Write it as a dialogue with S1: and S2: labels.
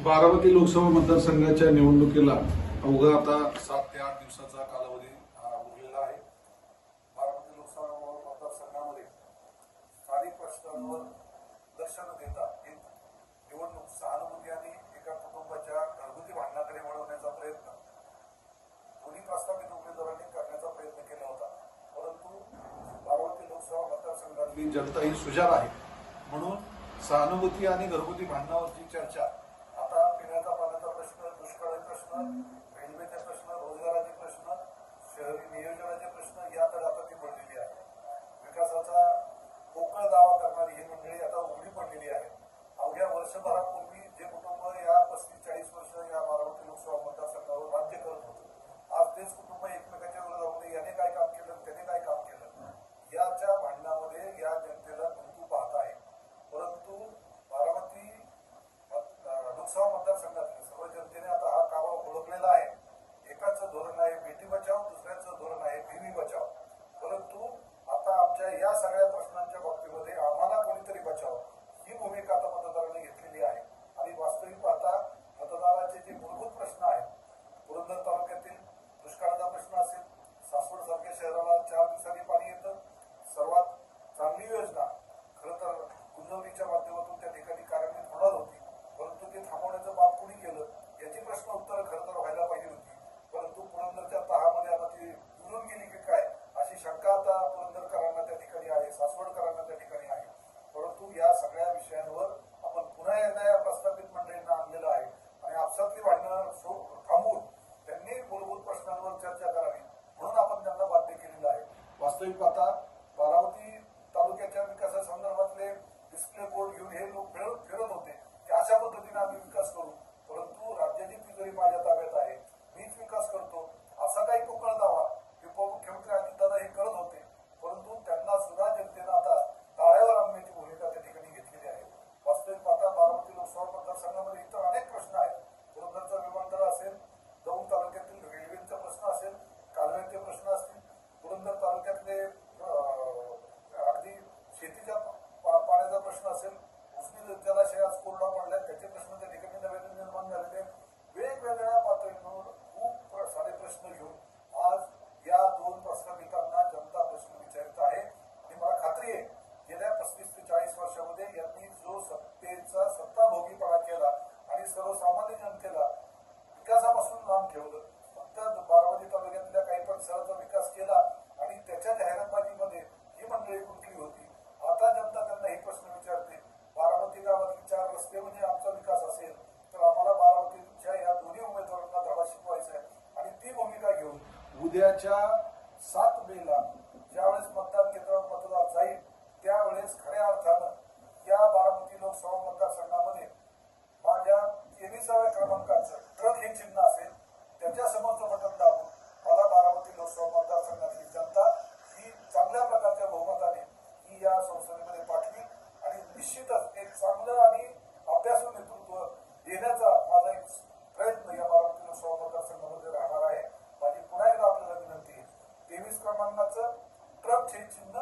S1: बारामती लोकसभा मतदारसंघाच्या निवडणुकीला अवघा आता सात ते आठ दिवसाचा कालावधी उरलेला आहे. बारामती लोकसभा मतदारसंघामध्ये स्थानिक प्रश्नांवर लक्ष न देता निवडणूक सहानुभूती आणि एका कुटुंबाच्या घरगुती भांडणाकडे वळवण्याचा प्रयत्न. दोन्ही प्रस्थापित उमेदवारांनी करण्याचा प्रयत्न केला होता. परंतु बारामती लोकसभा मतदारसंघातली जनता ही सुजार आहे. म्हणून सहानुभूती आणि घरगुती भांडणावरची चर्चा Amém. tá? क्रमांकाचं. ट्रक हे चिन्ह असेल त्याच्या समोरचं बटन दाबून. मला बारामती लोकसभा मतदारसंघातली जनता ही चांगल्या प्रकारच्या बहुमताने ही या संसदेमध्ये पाठली आणि निश्चितच एक चांगलं आणि अभ्यासू नेतृत्व देण्याचा माझा एक प्रयत्न या बारामती लोकसभा मतदारसंघामध्ये राहणार आहे. माझी पुन्हा एकदा आपल्याला विनंती आहे. तेवीस क्रमांकाचं ट्रक हे चिन्ह